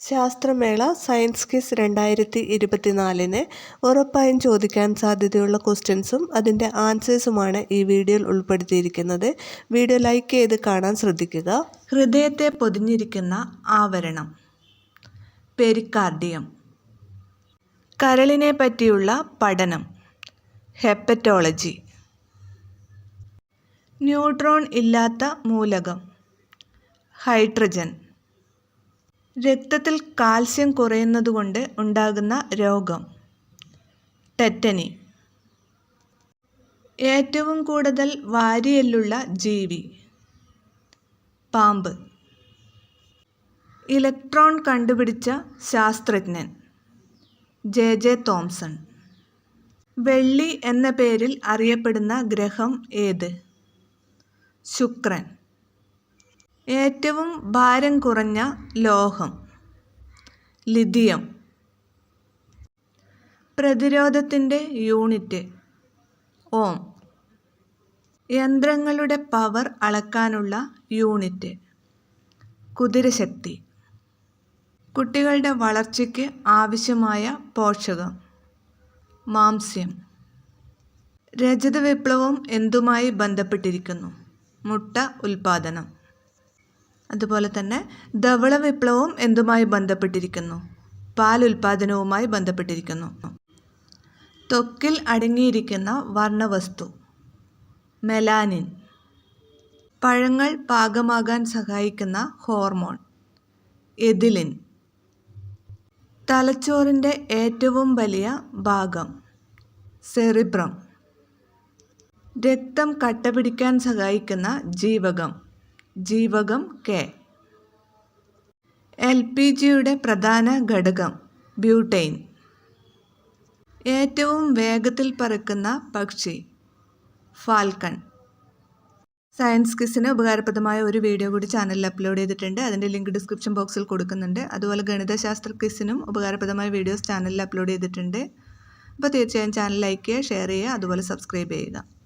ശാസ്ത്രമേള science kiss രണ്ടായിരത്തി ഇരുപത്തിനാലിന് ഉറപ്പായും ചോദിക്കാൻ സാധ്യതയുള്ള ക്വസ്റ്റ്യൻസും അതിന്റെ ആൻസേഴ്സുമാണ് ഈ വീഡിയോയിൽ ഉൾപ്പെടുത്തിയിരിക്കുന്നത്. വീഡിയോ ലൈക്ക് ചെയ്ത് കാണാൻ ശ്രദ്ധിക്കുക. ഹൃദയത്തെ പൊതിഞ്ഞിരിക്കുന്ന ആവരണം. പെരിക്കാർഡിയം. കരളിനെ പറ്റിയുള്ള പഠനം. ഹെപ്പറ്റോളജി. ന്യൂട്രോൺ ഇല്ലാത്ത മൂലകം. ഹൈഡ്രജൻ. രക്തത്തിൽ കാൽസ്യം കുറയുന്നതുകൊണ്ട് ഉണ്ടാകുന്ന രോഗം. ടെറ്റനി. ഏറ്റവും കൂടുതൽ വാരിയെല്ലുള്ള ജീവി. പാമ്പ്. ഇലക്ട്രോൺ കണ്ടുപിടിച്ച ശാസ്ത്രജ്ഞൻ. ജെ. ജെ. തോംസൺ. വെള്ളി എന്ന പേരിൽ അറിയപ്പെടുന്ന ഗ്രഹം ഏത്? ശുക്രൻ. ഏറ്റവും ഭാരം കുറഞ്ഞ ലോഹം. ലിഥിയം. പ്രതിരോധത്തിന്റെ യൂണിറ്റ്. ഓം. യന്ത്രങ്ങളുടെ പവർ അളക്കാനുള്ള യൂണിറ്റ്. കുതിരശക്തി. കുട്ടികളുടെ വളർച്ചയ്ക്ക് ആവശ്യമായ പോഷകം. മാംസ്യം. രജത വിപ്ലവം എന്തുമായി ബന്ധപ്പെട്ടിരിക്കുന്നു? മുട്ട ഉൽപാദനം അതുപോലെ തന്നെ ധവള വിപ്ലവം എന്തുമായി ബന്ധപ്പെട്ടിരിക്കുന്നു? പാൽ ഉൽപാദനവുമായി ബന്ധപ്പെട്ടിരിക്കുന്നു. ത്വക്കിൽ അടങ്ങിയിരിക്കുന്ന വർണവസ്തു മെലാനിൻ. പഴങ്ങൾ പാകമാകാൻ സഹായിക്കുന്ന ഹോർമോൺ എതിലിൻ തലച്ചോറിന്റെ ഏറ്റവും വലിയ ഭാഗം സെറിബ്രം. രക്തം കട്ടപിടിക്കാൻ സഹായിക്കുന്ന ജീവകം. ജീവകം കെ. എൽ പി ജിയുടെ പ്രധാന ഘടകം ബ്യൂട്ടൈൻ. ഏറ്റവും വേഗത്തിൽ പറക്കുന്ന പക്ഷി ഫാൽക്കൺ. സയൻസ് കിസിന് ഉപകാരപ്രദമായ ഒരു വീഡിയോ കൂടി ചാനലിൽ അപ്ലോഡ് ചെയ്തിട്ടുണ്ട്. അതിന്റെ ലിങ്ക് ഡിസ്ക്രിപ്ഷൻ ബോക്സിൽ കൊടുക്കുന്നുണ്ട്. അതുപോലെ ഗണിതശാസ്ത്ര കിസിനും ഉപകാരപ്രദമായ വീഡിയോസ് ചാനലിൽ അപ്ലോഡ് ചെയ്തിട്ടുണ്ട്. അപ്പോൾ തീർച്ചയായും ചാനൽ ലൈക്ക് ചെയ്യുക ഷെയർ ചെയ്യുക അതുപോലെ സബ്സ്ക്രൈബ് ചെയ്യുക.